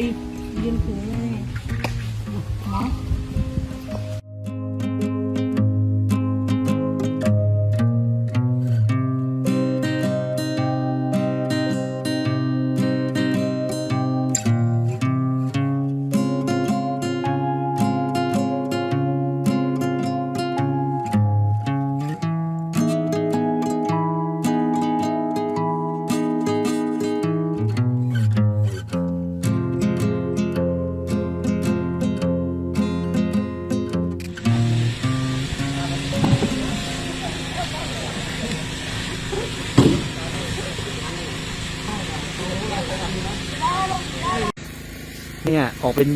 รีบยืน เนี่ย ออกเป็น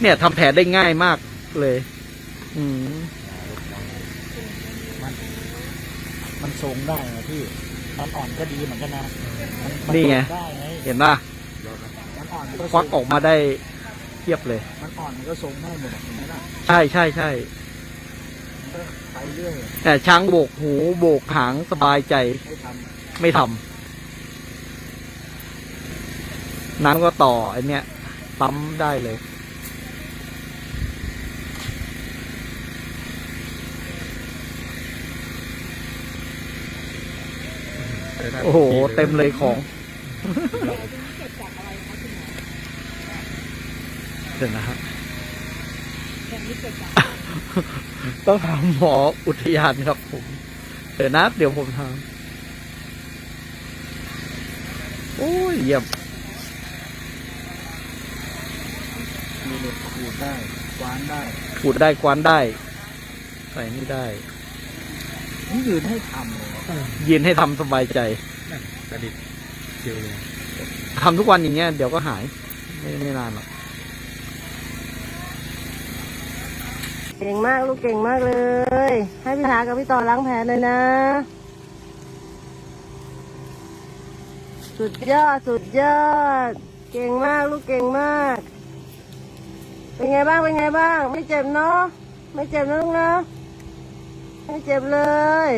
เนี่ยทำแผนได้ง่ายมากเลย อืมมันทรงได้นะพี่มันอ่อนก็ดีเหมือนกันนะมัมันี่ไง ทรได้ไงเห็นป่ะมันอ่อนมันก็ควักออกมาได้เทียบเลย มันอ่อนมันก็ทรงได้หมดเห็นไหมล่ะใช่ใช่ใช่มันก็ไปเรื่อยแต่ช้างโบกหูโบกหางสบายใจไม่ทไม่ทำ น้ำก็ต่อไอเนี้ยปั๊มได้เลย โอ้โห เต็มเลยของ เดี๋ยวนะครับแบบนี้เกิดจากต้องถามหมออุทยานครับผม เดี๋ยวนะ เดี๋ยวผมทำโอ้ยเยี่ยมำมี เหล็กขูดได้กวานได้ขูดได้กวานได้ ใส่ไม่ได้นี่ยืนให้ทำเลยยืนให้ทำสบายใจกระดิษเชียวเลยทำทุกวันอย่างเงี้ยเดี๋ยวก็หาย ไม่ไม่นานหรอกเก่งมากลูกเก่งมากเลย ให้พี่ถากับพี่ต่อล้างแผลเลยนะ สุดยอด สุดยอด เก่งมากลูกเก่งมาก เป็นไงบ้าง เป็นไงบ้าง ไม่เจ็บเนาะ ไม่เจ็บนะลูกนะไม่เจ็บเลย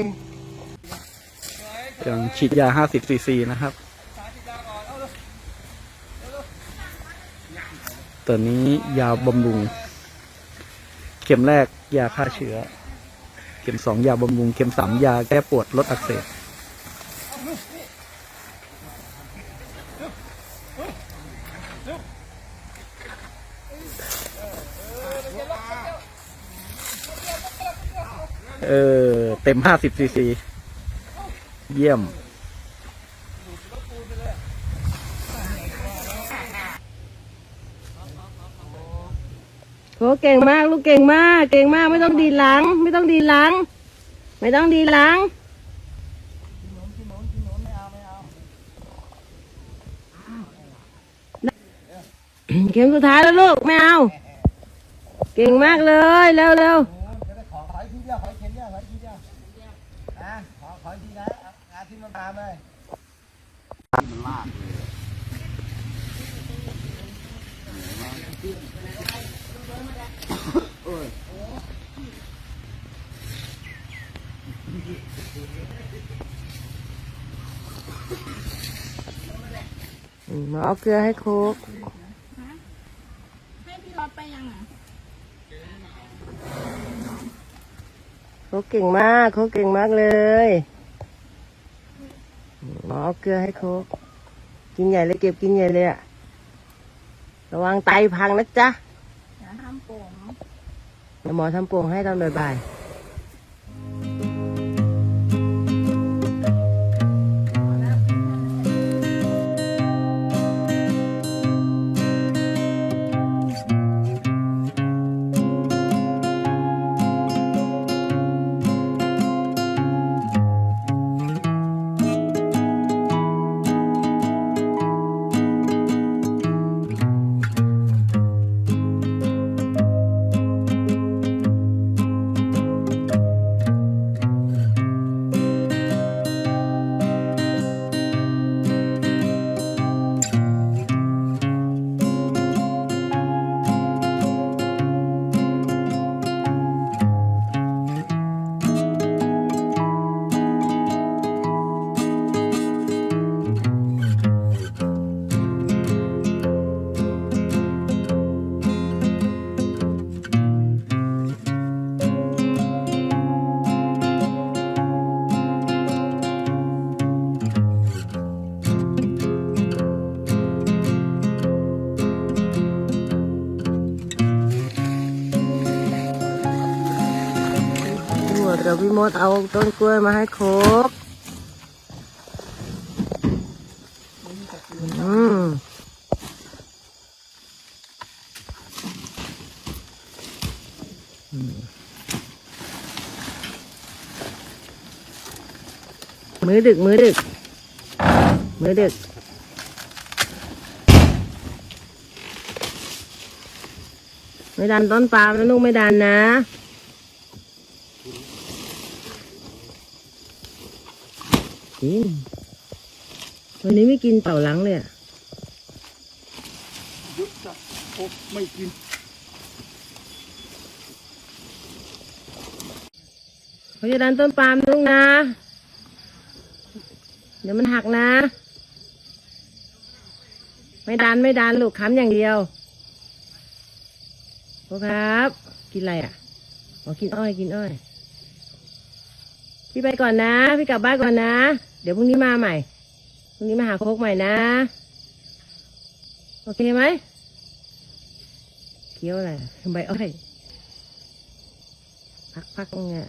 อย่างฉีดยา 50ซีซีนะครับ ตัวนี้ยาบำรุง เข็มแรกยาฆ่าเชื้อ เข็มสองยาบำรุง เข็มสามยาแก้ปวดลดอักเสบ เออ เต็ม50ซีซี เยี่ยม โหเก่งมาก ลูกเก่งมาก เก่งมากไม่ต้องดีดหลัง ไม่ต้องดีดหลัง ไม่ต้องดีดหลัง เข็มสุดท้ายแล้วลูก ไม่เอา เก่งมากเลย เร็วเร็ว อขออีกทีนะงานที่มันตามเลยมันลากเลยอืมมาเอาเกลือให้โคกให้พี่รอดไปยังอะโคกเก่งมากโคกเก่งมากเลยมา เอาเกลือให้โคกกินใหญ่เลยเก็บกินใหญ่เลยอะระวังไตพังนะจ๊ะเดี๋ยวทำผมเดี๋ยวหมอทำโป่งให้ตอนบ่าย ดี๋ยวพี่มดเอาต้นกล้วยมาให้โคกอืมมือดึก มือดึก มือดึกไม่ดันต้นปาล์มนะลูกไม่ดันนะ กินวันนี้ไม่กินเต่าหลังเลยอะยุดจะโอ้ไม่กิน เขาจะดันต้นปาล์มนะลูกนะ เดี๋ยวมันหักนะ ไม่ดันไม่ดันลูกค้ำอย่างเดียวโอครับ กินอะไรอะอ๋อกินอ้อยกินอ้อย พี่ไปก่อนนะ พี่กลับบ้านก่อนนะ เดี๋ยวพรุ่งนี้มาใหม่พรุ่งนี้มาหาโคกใหม่นะ โอเคไหมเคี้ยวอะไรใบอ้อยพักๆเนี่ย